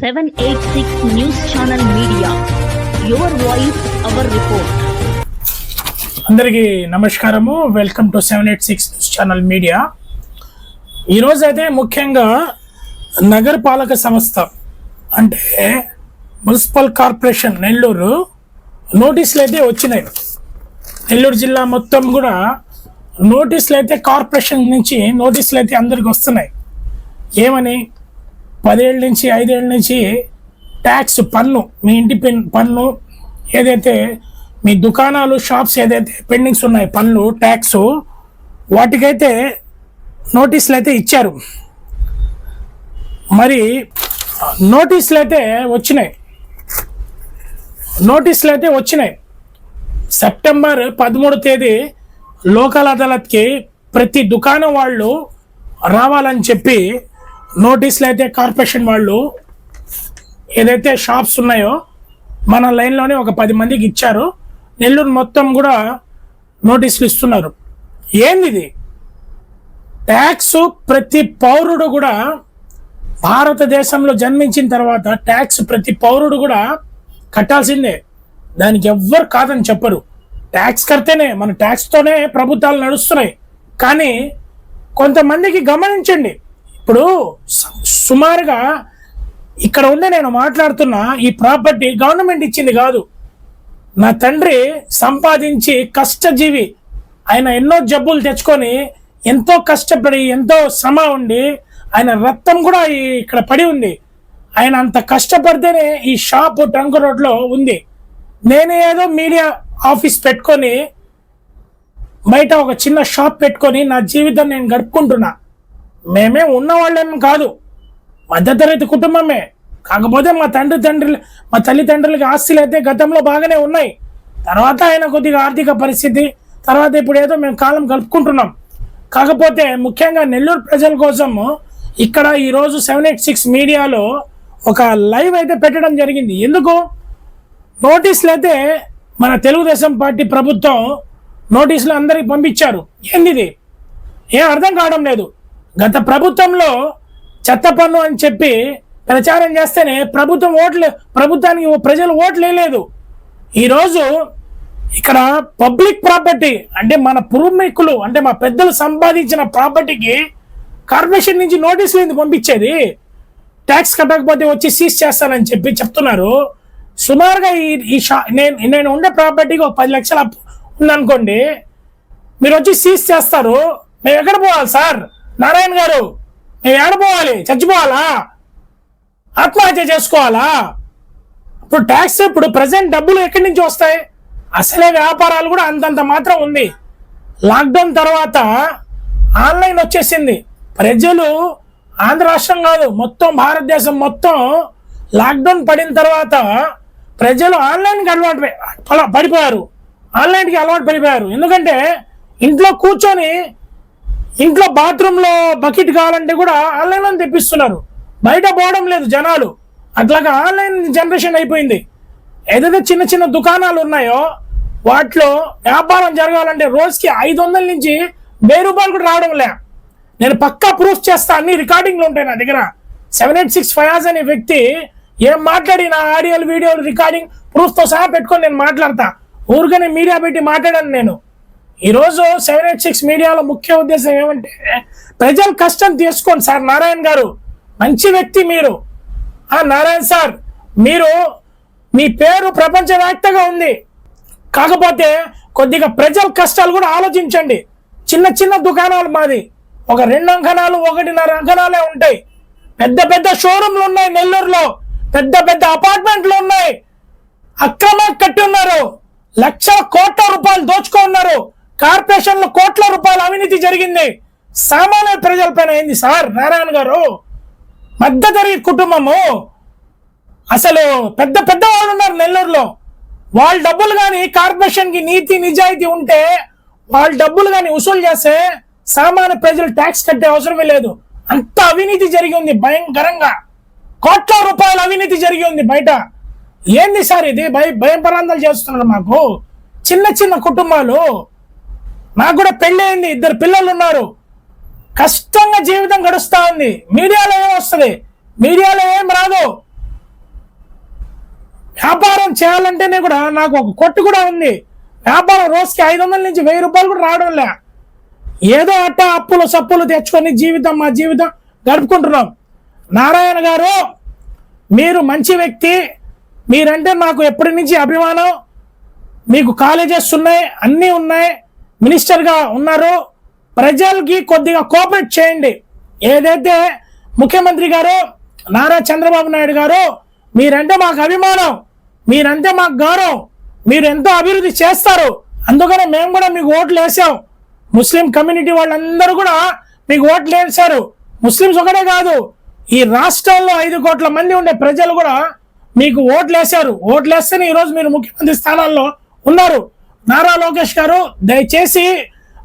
786 news channel media your voice our report అందరికీ నమస్కారము. Welcome to seven eight six news channel media ఈరోజు అయితే ముఖ్యంగా నగరపాలక సంస్థ అంటే మున్సిపల్ కార్పొరేషన్ నెల్లూరు నోటీసులు అయితే వచ్చినాయి. నెల్లూరు జిల్లా మొత్తం కూడా నోటీసులు అయితే కార్పొరేషన్ నుంచి నోటీసులు అయితే అందరికి వస్తున్నాయి. ఏమని? పదేళ్ళ నుంచి ఐదేళ్ళ నుంచి ట్యాక్స్ పన్ను మీ ఇంటి పెన్ పన్ను ఏదైతే మీ దుకాణాలు షాప్స్ ఏదైతే పెండింగ్స్ ఉన్నాయి పన్ను ట్యాక్స్ వాటికైతే నోటీసులు అయితే ఇచ్చారు. మరి నోటీసులు అయితే వచ్చినాయి. నోటీసులు అయితే వచ్చినాయి. సెప్టెంబర్ పదమూడు తేదీ లోకల్ అదాలత్కి ప్రతి దుకాణం వాళ్ళు రావాలని చెప్పి నోటీసులు అయితే కార్పొరేషన్ వాళ్ళు ఏదైతే షాప్స్ ఉన్నాయో మన లైన్లోనే ఒక పది మందికి ఇచ్చారు. నెల్లూరు మొత్తం కూడా నోటీసులు ఇస్తున్నారు. ఏంది ఇది ట్యాక్స్ ప్రతి పౌరుడు కూడా భారతదేశంలో జన్మించిన తర్వాత ట్యాక్స్ ప్రతి పౌరుడు కూడా కట్టాల్సిందే. దానికి ఎవ్వరు కాదని చెప్పరు. ట్యాక్స్ కడితేనే మన ట్యాక్స్తోనే ప్రభుత్వాలు నడుస్తున్నాయి. కానీ కొంతమందికి గమనించండి. ఇప్పుడు సుమారుగా ఇక్కడ ఉండే నేను మాట్లాడుతున్న ఈ ప్రాపర్టీ గవర్నమెంట్ ఇచ్చింది కాదు. నా తండ్రి సంపాదించి కష్టజీవి. ఆయన ఎన్నో జబ్బులు తెచ్చుకొని ఎంతో కష్టపడి ఎంతో శ్రమ ఉండి ఆయన రక్తం కూడా ఇక్కడ పడి ఉంది. ఆయన అంత కష్టపడితేనే ఈ షాప్ ట్రంక్ రోడ్లో ఉంది. నేను ఏదో మీడియా ఆఫీస్ పెట్టుకొని బయట ఒక చిన్న షాప్ పెట్టుకొని నా జీవితం నేను గడుపుకుంటున్నా. మేమే ఉన్నవాళ్ళేం కాదు. మధ్యతరగతి కుటుంబమే. కాకపోతే మా తండ్రి తండ్రి మా తల్లిదండ్రులకి ఆస్తులు అయితే గతంలో బాగానే ఉన్నాయి. తర్వాత ఆయన కొద్దిగా ఆర్థిక పరిస్థితి తర్వాత ఇప్పుడు ఏదో మేము కాలం గడుపుకుంటున్నాం కాకపోతే ముఖ్యంగా నెల్లూరు ప్రజల కోసం ఇక్కడ ఈరోజు సెవెన్ ఎయిట్ సిక్స్ మీడియాలో ఒక లైవ్ అయితే పెట్టడం జరిగింది. ఎందుకు? నోటీసులు అయితే మన తెలుగుదేశం పార్టీ ప్రభుత్వం నోటీసులు అందరికి పంపించారు. ఏంది ఏం అర్థం కావడం లేదు. గత ప్రభుత్వంలో చెత్త పన్ను అని చెప్పి ప్రచారం చేస్తేనే ప్రభుత్వం ఓట్లు ప్రభుత్వానికి ప్రజలు ఓట్లు వేయలేదు. ఈరోజు ఇక్కడ పబ్లిక్ ప్రాపర్టీ అంటే మన పూర్వీకులు అంటే మా పెద్దలు సంపాదించిన ప్రాపర్టీకి కార్పొరేషన్ నుంచి నోటీసులు ఎందుకు పంపించేది? ట్యాక్స్ కట్టకపోతే వచ్చి సీజ్ చేస్తానని చెప్పి చెప్తున్నారు. సుమారుగా ఈ ఈ షా నేను నేను ఉండే ప్రాపర్టీకి ఒక పది లక్షల అప్పు ఉందనుకోండి మీరు వచ్చి సీజ్ చేస్తారు. మేము ఎక్కడ పోవాలి సార్? నారాయణ గారు నేను ఏడపోవాలి చచ్చిపోవాలా? ఆత్మహత్య చేసుకోవాలా? ఇప్పుడు ట్యాక్స్ ఇప్పుడు ప్రజెంట్ డబ్బులు ఎక్కడి నుంచి వస్తాయి? అసలే వ్యాపారాలు కూడా అంతంత మాత్రం ఉంది. లాక్డౌన్ తర్వాత ఆన్లైన్ వచ్చేసింది. ప్రజలు ఆంధ్ర రాష్ట్రం కాదు మొత్తం భారతదేశం మొత్తం లాక్డౌన్ పడిన తర్వాత ప్రజలు ఆన్లైన్కి అలవాటు అలా పడిపోయారు. ఆన్లైన్కి అలవాటు పడిపోయారు. ఎందుకంటే ఇంట్లో కూర్చొని ఇంట్లో బాత్రూంలో బకెట్ కావాలంటే కూడా ఆన్లైన్లో తెప్పిస్తున్నారు. బయట పోవడం లేదు జనాలు. అట్లాగా ఆన్లైన్ జనరేషన్ అయిపోయింది. ఏదైతే చిన్న చిన్న దుకాణాలు ఉన్నాయో వాటిలో వ్యాపారం జరగాలంటే రోజుకి ఐదు వందల నుంచి వెయ్యి రూపాయలు కూడా రావడం లే. నేను పక్కా ప్రూఫ్ చేస్తా అన్ని రికార్డింగ్లు ఉంటాయి నా దగ్గర. సెవెన్ ఎయిట్ సిక్స్ ఫయాజ్ అనే వ్యక్తి ఏం మాట్లాడి నా ఆడియోలు వీడియోలు రికార్డింగ్ ప్రూఫ్తో సహా పెట్టుకొని నేను మాట్లాడతా. ఊరికనే మీడియా పెట్టి మాట్లాడాను నేను. ఈరోజు సెవెన్ ఎయిట్ సిక్స్ మీడియాలో ముఖ్య ఉద్దేశం ఏమంటే ప్రజలు కష్టం తీసుకోండి సార్ నారాయణ గారు. మంచి వ్యక్తి మీరు. ఆ నారాయణ సార్ మీరు మీ పేరు ప్రపంచవ్యాప్తంగా ఉంది. కాకపోతే కొద్దిగా ప్రజల కష్టాలు కూడా ఆలోచించండి. చిన్న చిన్న దుకాణాలు మాది. ఒక రెండు అంకణాలు ఒకటిన్నర అంకణాలే ఉంటాయి. పెద్ద పెద్ద షోరూమ్లు ఉన్నాయి నెల్లూరులో. పెద్ద పెద్ద అపార్ట్మెంట్లు ఉన్నాయి. అక్రమ కట్టి ఉన్నారు లక్షల కోట్ల రూపాయలు దోచుకున్నారు కార్పొరేషన్లో కోట్ల రూపాయల అవినీతి జరిగింది. సామాన్య ప్రజలపైన ఏంది సార్. నారాయణ గారు మధ్యతరగతి కుటుంబము అసలు పెద్ద పెద్ద వాళ్ళు ఉన్నారు నెల్లూరులో. వాళ్ళ డబ్బులు కానీ కార్పొరేషన్కి నీతి నిజాయితీ ఉంటే వాళ్ళ డబ్బులు కానీ వసూలు చేస్తే సామాన్య ప్రజలు ట్యాక్స్ కట్టే అవసరమే లేదు. అంత అవినీతి జరిగి ఉంది భయంకరంగా. కోట్ల రూపాయల అవినీతి జరిగి ఉంది బయట. ఏంది సార్ ఇది? భయ భయం పరాందాలు చేస్తున్నారు మాకు. చిన్న చిన్న కుటుంబాలు నాకు కూడా పెళ్ళయింది ఇద్దరు పిల్లలు ఉన్నారు. కష్టంగా జీవితం గడుస్తా ఉంది. మీడియాలో ఏం వస్తుంది? మీడియాలో ఏం రాదు. వ్యాపారం చేయాలంటేనే కూడా నాకు ఒక కొట్టు కూడా ఉంది. వ్యాపారం రోజుకి ఐదు వందల నుంచి వెయ్యి రూపాయలు కూడా రావడం లే. ఏదో అట్ట అప్పులు సప్పులు తెచ్చుకొని జీవితం మా జీవితం గడుపుకుంటున్నాం. నారాయణ గారు మీరు మంచి వ్యక్తి. మీరంటే నాకు ఎప్పటి నుంచి అభిమానం. మీకు కాలేజెస్ ఉన్నాయి అన్నీ ఉన్నాయి. మినిస్టర్గా ఉన్నారు ప్రజలకి కొద్దిగా కోఆపరేట్ చేయండి. ఏదైతే ముఖ్యమంత్రి గారు నారా చంద్రబాబు నాయుడు గారు మీరంటే మాకు అభిమానం మీరంటే మాకు గౌరవం మీరు ఎంతో అభివృద్ధి చేస్తారు. అందుకనే మేము కూడా మీకు ఓట్లు వేసాం ముస్లిం కమ్యూనిటీ వాళ్ళందరూ కూడా మీకు ఓట్లు వేశారు. ముస్లిమ్స్ ఒకటే కాదు ఈ రాష్ట్రాల్లో ఐదు కోట్ల మంది ఉండే ప్రజలు కూడా మీకు ఓట్లు వేశారు. ఓట్లు వేస్తేనే ఈరోజు మీరు ముఖ్యమంత్రి స్థానాల్లో ఉన్నారు. నారా లోకేష్ గారు దయచేసి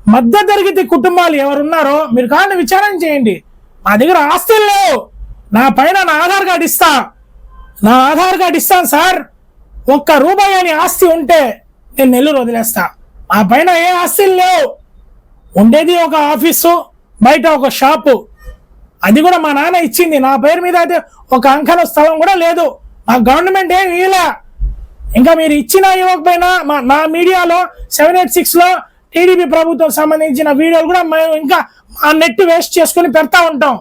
మధ్య తరగతి కుటుంబాలు ఎవరున్నారో మీరు కానీ విచారణ చేయండి. మా దగ్గర ఆస్తులు లేవు. నా పైన నా ఆధార్ కార్డు ఇస్తా. నా ఆధార్ కార్డు ఇస్తాను సార్. ఒక్క రూపాయి అని ఆస్తి ఉంటే నేను నెల్లూరు వదిలేస్తా. మా పైన ఏ ఆస్తులు లేవు. ఉండేది ఒక ఆఫీసు బయట ఒక షాపు. అది కూడా మా నాన్న ఇచ్చింది. నా పేరు మీద అయితే ఒక అంకన స్థలం కూడా లేదు. మా గవర్నమెంట్ ఏం ఇలా ఇంకా మీరు ఇచ్చిన ఇవ్వకపోయినా మా నా మీడియాలో సెవెన్ ఎయిట్ సిక్స్లో టీడీపీ ప్రభుత్వం సంబంధించిన వీడియోలు కూడా మేము ఇంకా ఆ నెట్ వేస్ట్ చేసుకుని పెడతా ఉంటాం.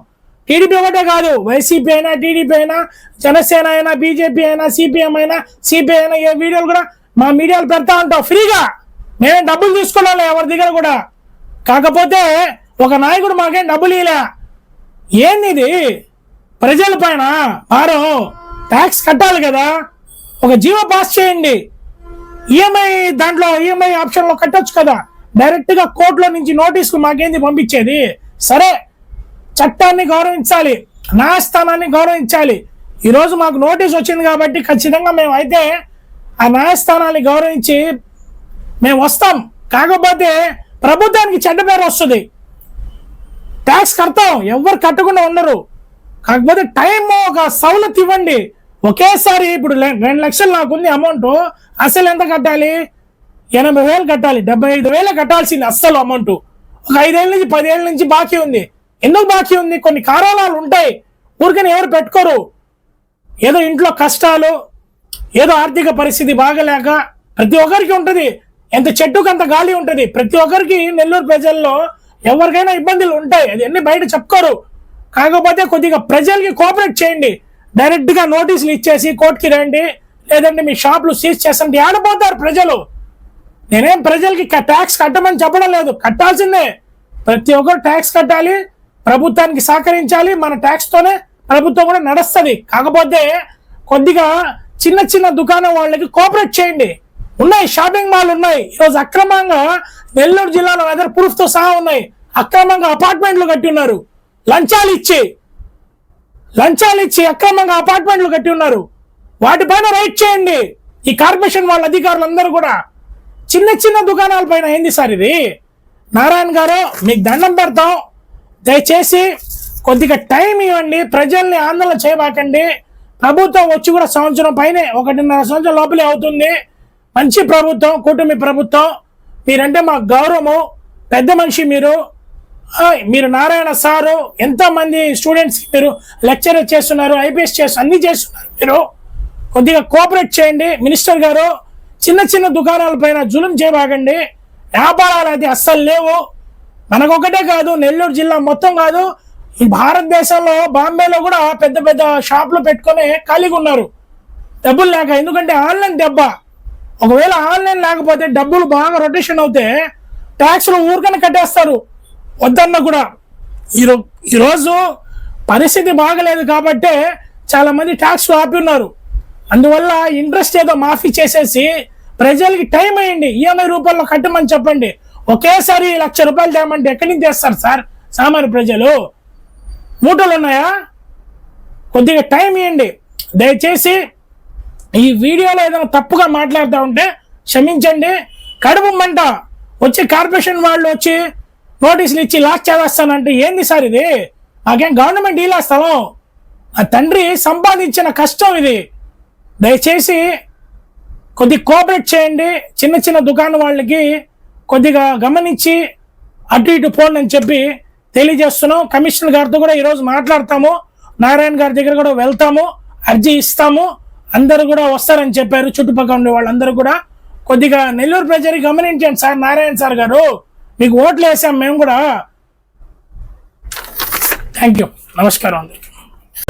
టీడీపీ ఒకటే కాదు వైసీపీ అయినా టీడీపీ అయినా జనసేన అయినా బీజేపీ అయినా సిపిఎం అయినా సిపిఐ అయినా ఏ వీడియోలు కూడా మా మీడియాలో పెడతా ఉంటాం ఫ్రీగా. మేమే డబ్బులు తీసుకున్నాం ఎవరి దగ్గర కూడా. కాకపోతే ఒక నాయకుడు మాకేం డబ్బులు ఇలే ఏంది ఇది? ప్రజల పైన వారు ట్యాక్స్ కట్టాలి కదా. ఒక జీవో పాస్ చేయండి. ఈఎంఐ దాంట్లో ఈఎంఐ ఆప్షన్లో కట్టొచ్చు కదా. డైరెక్ట్గా కోర్టులో నుంచి నోటీసులు మాకేంది పంపించేది? సరే చట్టాన్ని గౌరవించాలి న్యాయస్థానాన్ని గౌరవించాలి. ఈరోజు మాకు నోటీస్ వచ్చింది కాబట్టి ఖచ్చితంగా మేము అయితే ఆ న్యాయస్థానాన్ని గౌరవించి మేము వస్తాం. కాకపోతే ప్రభుత్వానికి చెడ్డ పేరు వస్తుంది. ట్యాక్స్ కడతాం ఎవరు కట్టకుండా ఉండరు. కాకపోతే టైం ఒక సవలత్ ఇవ్వండి. ఒకేసారి ఇప్పుడు రెండు లక్షలు నాకుంది అమౌంట్ అసలు ఎంత కట్టాలి? ఎనభై వేలు కట్టాలి. డెబ్బై ఐదు వేలు కట్టాల్సింది అస్సలు అమౌంట్ ఒక ఐదేళ్ళ నుంచి పదేళ్ళ నుంచి బాకీ ఉంది. ఎందుకు బాకీ ఉంది? కొన్ని కారణాలు ఉంటాయి. ఊరికని ఎవరు పెట్టుకోరు. ఏదో ఇంట్లో కష్టాలు ఏదో ఆర్థిక పరిస్థితి బాగలేక ప్రతి ఒక్కరికి ఉంటుంది. ఎంత చెట్టుకు అంత గాలి ఉంటుంది. ప్రతి ఒక్కరికి నెల్లూరు ప్రజల్లో ఎవరికైనా ఇబ్బందులు ఉంటాయి. అది అన్ని బయట చెప్పుకోరు. కాకపోతే కొద్దిగా ప్రజలకి కోఆపరేట్ చేయండి. డైరెక్ట్గా నోటీసులు ఇచ్చేసి కోర్టుకి రండి. లేదంటే మీ షాపులు సీజ్ చేసండి ఆడపోతారు ప్రజలు. నేనేం ప్రజలకి ట్యాక్స్ కట్టమని చెప్పడం లేదు. కట్టాల్సిందే. ప్రతి ఒక్కరు ట్యాక్స్ కట్టాలి. ప్రభుత్వానికి సహకరించాలి. మన ట్యాక్స్ తోనే ప్రభుత్వం కూడా నడుస్తుంది. కాకపోతే కొద్దిగా చిన్న చిన్న దుకాణం వాళ్ళకి కోఆపరేట్ చేయండి. ఉన్నాయి షాపింగ్ మాల్ ఉన్నాయి. ఈరోజు అక్రమంగా నెల్లూరు జిల్లాలో వెదర్ ప్రూఫ్తో సహా ఉన్నాయి. అక్రమంగా అపార్ట్మెంట్లు కట్టి ఉన్నారు. లంచాలు ఇచ్చి లంచాలు ఇచ్చి అక్రమంగా అపార్ట్మెంట్లు కట్టి ఉన్నారు. వాటిపైన రైట్ చేయండి. ఈ కార్పొరేషన్ వాళ్ళ అధికారులందరూ కూడా చిన్న చిన్న దుకాణాల పైన ఏంది సార్ ఇది? నారాయణ గారు మీకు దండం పెడతాం. దయచేసి కొద్దిగా టైం ఇవ్వండి. ప్రజల్ని ఆందోళన చేయబాకండి. ప్రభుత్వం వచ్చి కూడా సంవత్సరం పైనే ఒకటిన్నర సంవత్సరం లోపలే అవుతుంది. మంచి ప్రభుత్వం కూటమి ప్రభుత్వం. మీరంటే మా గౌరవము. పెద్ద మనిషి మీరు. మీరు నారాయణ సారు ఎంతోమంది స్టూడెంట్స్ మీరు లెక్చర్ చేస్తున్నారు ఐపీఎస్ చేస్తున్నారు అన్ని చేస్తున్నారు. మీరు కొద్దిగా కోఆపరేట్ చేయండి. మినిస్టర్ గారు చిన్న చిన్న దుకాణాల పైన జులుం చేయబాగండి వ్యాపారాలు అయితే అస్సలు లేవు. మనకొకటే కాదు నెల్లూరు జిల్లా మొత్తం కాదు. ఈ భారతదేశంలో బాంబేలో కూడా పెద్ద పెద్ద షాపులు పెట్టుకొని ఖాళీగా ఉన్నారు. డబ్బులు లేక ఎందుకంటే ఆన్లైన్ దెబ్బ. ఒకవేళ ఆన్లైన్ లేకపోతే డబ్బులు బాగా రొటేషన్ అవుతే ట్యాక్స్లు ఊరికనే కట్టేస్తారు. వద్దన్న కూడా. ఈరో ఈరోజు పరిస్థితి బాగలేదు కాబట్టే చాలామంది ట్యాక్స్ ఆపి ఉన్నారు అందువల్ల ఇంట్రెస్ట్ ఏదో మాఫీ చేసేసి ప్రజలకి టైం అయ్యండి ఈఎంఐ రూపంలో కట్టమని చెప్పండి. ఒకేసారి లక్ష రూపాయలు తేమంటే ఎక్కడి నుంచి తెస్తారు సార్? సామాన్య ప్రజలు. మూటలు ఉన్నాయా? కొద్దిగా టైం ఇవ్వండి దయచేసి ఈ వీడియోలో ఏదైనా తప్పుగా మాట్లాడుతూ ఉంటే క్షమించండి. కడుపు మంట. వచ్చి కార్పొరేషన్ వాళ్ళు వచ్చి నోటీసులు ఇచ్చి లాక్ చేస్తానంటే ఏంది సార్ ఇది? మాకేం గవర్నమెంట్ ఇలా స్థలం? ఆ తండ్రి సంపాదించిన కష్టం ఇది. దయచేసి కొద్ది కోఆపరేట్ చేయండి. చిన్న చిన్న దుకాణం వాళ్ళకి కొద్దిగా గమనించి అటు ఇటు పోండి అని చెప్పి తెలియజేస్తున్నాం. కమిషనర్ గారితో కూడా ఈరోజు మాట్లాడతాము. నారాయణ గారి దగ్గర కూడా వెళ్తాము. అర్జీ ఇస్తాము. అందరూ కూడా వస్తారని చెప్పారు. చుట్టుపక్కల ఉండే వాళ్ళందరూ కూడా. కొద్దిగా నెల్లూరు ప్రజలు గమనించండి సార్ నారాయణ సార్ గారు. మీకు ఓట్లు వేసాం మేము కూడా. థ్యాంక్ యూ నమస్కారం అండి.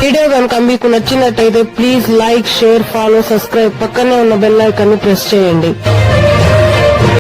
వీడియో కనుక మీకు నచ్చినట్టయితే please like share follow subscribe పక్కనే ఉన్న బెల్ ఐకాన్ ప్రెస్ చేయండి.